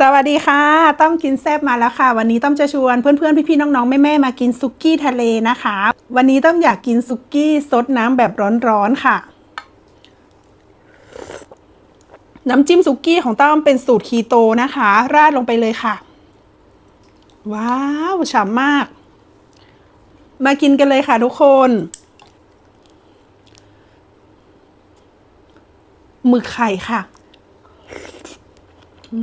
สวัสดีค่ะ ต้อมกินแซบมาแล้วค่ะ วันนี้ต้อมจะชวนเพื่อนๆ พี่ๆ น้องๆ แม่ๆ มากินซุกี้ทะเลนะคะ วันนี้ต้อมอยากกินซุกี้ซดน้ำแบบร้อนๆ ค่ะ น้ำจิ้มซุกี้ของต้อมเป็นสูตรคีโตนะคะ ราดลงไปเลยค่ะ ว้าวฉ่ำมาก มากินกันเลยค่ะทุกคนหมึกไข่ค่ะ กุ้ง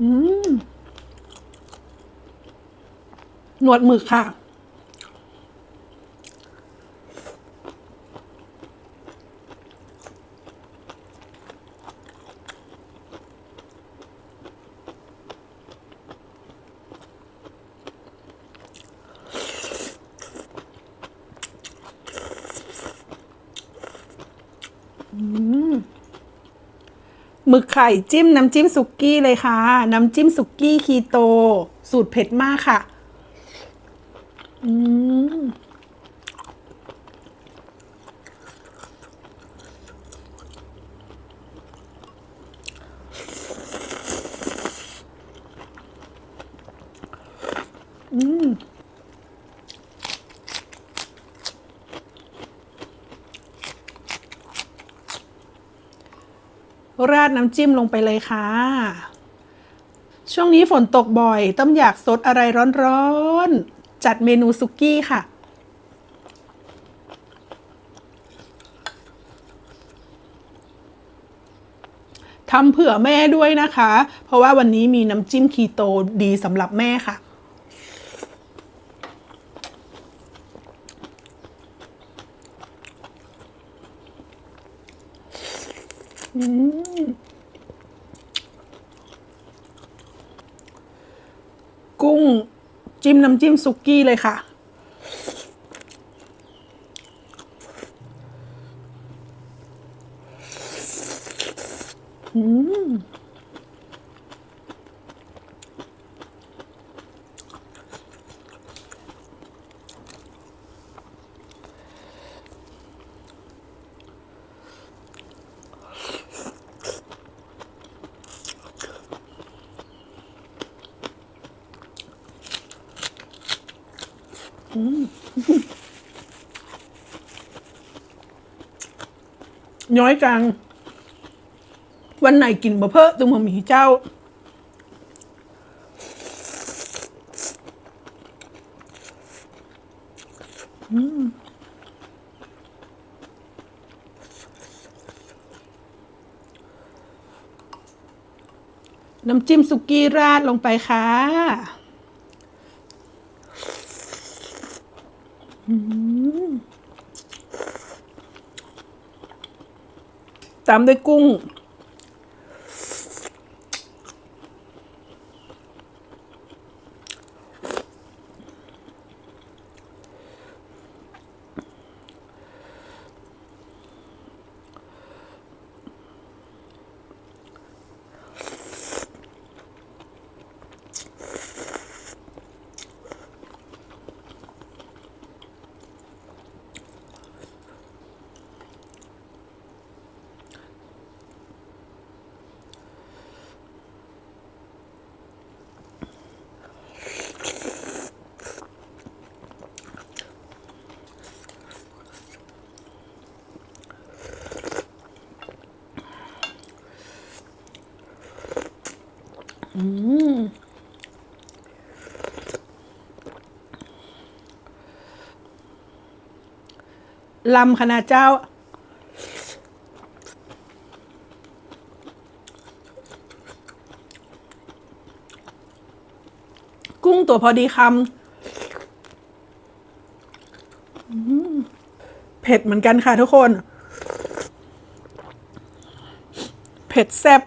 อืม หนวดหมึกค่ะ หมึกไข่จิ้มน้ำจิ้มสุกี้เลยค่ะ น้ำจิ้มสุกี้คีโต สูตรเผ็ดมากค่ะ อืมอืม ราดน้ำจิ้มลงไปเลยค่ะ ช่วงนี้ฝนตกบ่อย ต้มอยากสดอะไรร้อนๆ จัดเมนูซุกี้ค่ะ ทำเผื่อแม่ด้วยนะคะ เพราะว่าวันนี้มีน้ำจิ้มคีโตดีสำหรับแม่ค่ะ กุ้ง จิ้มน้ำจิ้มซุกี้เลยค่ะ อืม ย้อยกังวันไหนกินบะเพิ่ตึงมามีเจ้าน้ำจิ้มสุกี้ราดลงไปค่ะ ตามด้วยกุ้ง ลำคณะเจ้า กุ้งตัวพอดีคำเผ็ดเหมือนกันค่ะทุกคน เผ็ดแซ่บ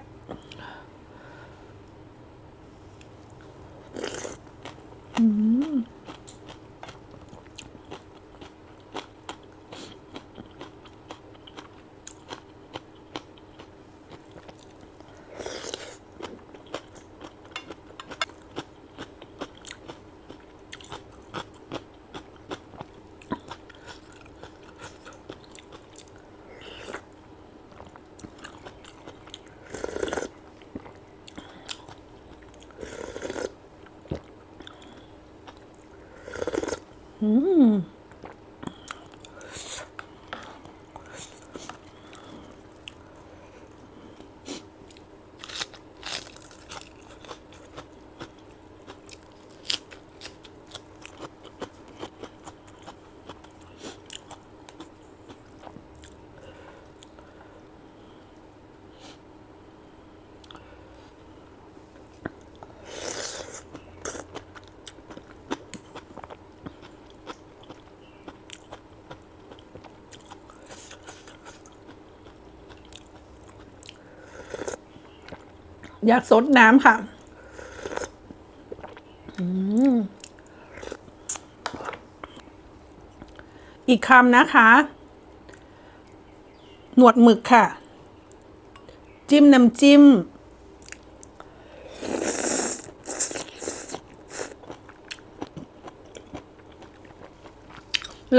嗯。 อยากสดน้ำค่ะอือีกคำนะคะ หนวดหมึกค่ะ จิ้มน้ำจิ้ม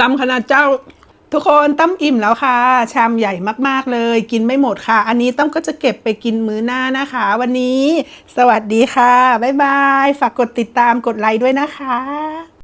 ลำขนาดเจ้า ทุกคนตั้มอิ่มแล้วค่ะ ชามใหญ่มากๆเลย กินไม่หมดค่ะ อันนี้ตั้มก็จะเก็บไปกินมื้อหน้านะคะ วันนี้ สวัสดีค่ะ บ๊ายบาย ฝากกดติดตามกดไลค์ด้วยนะคะ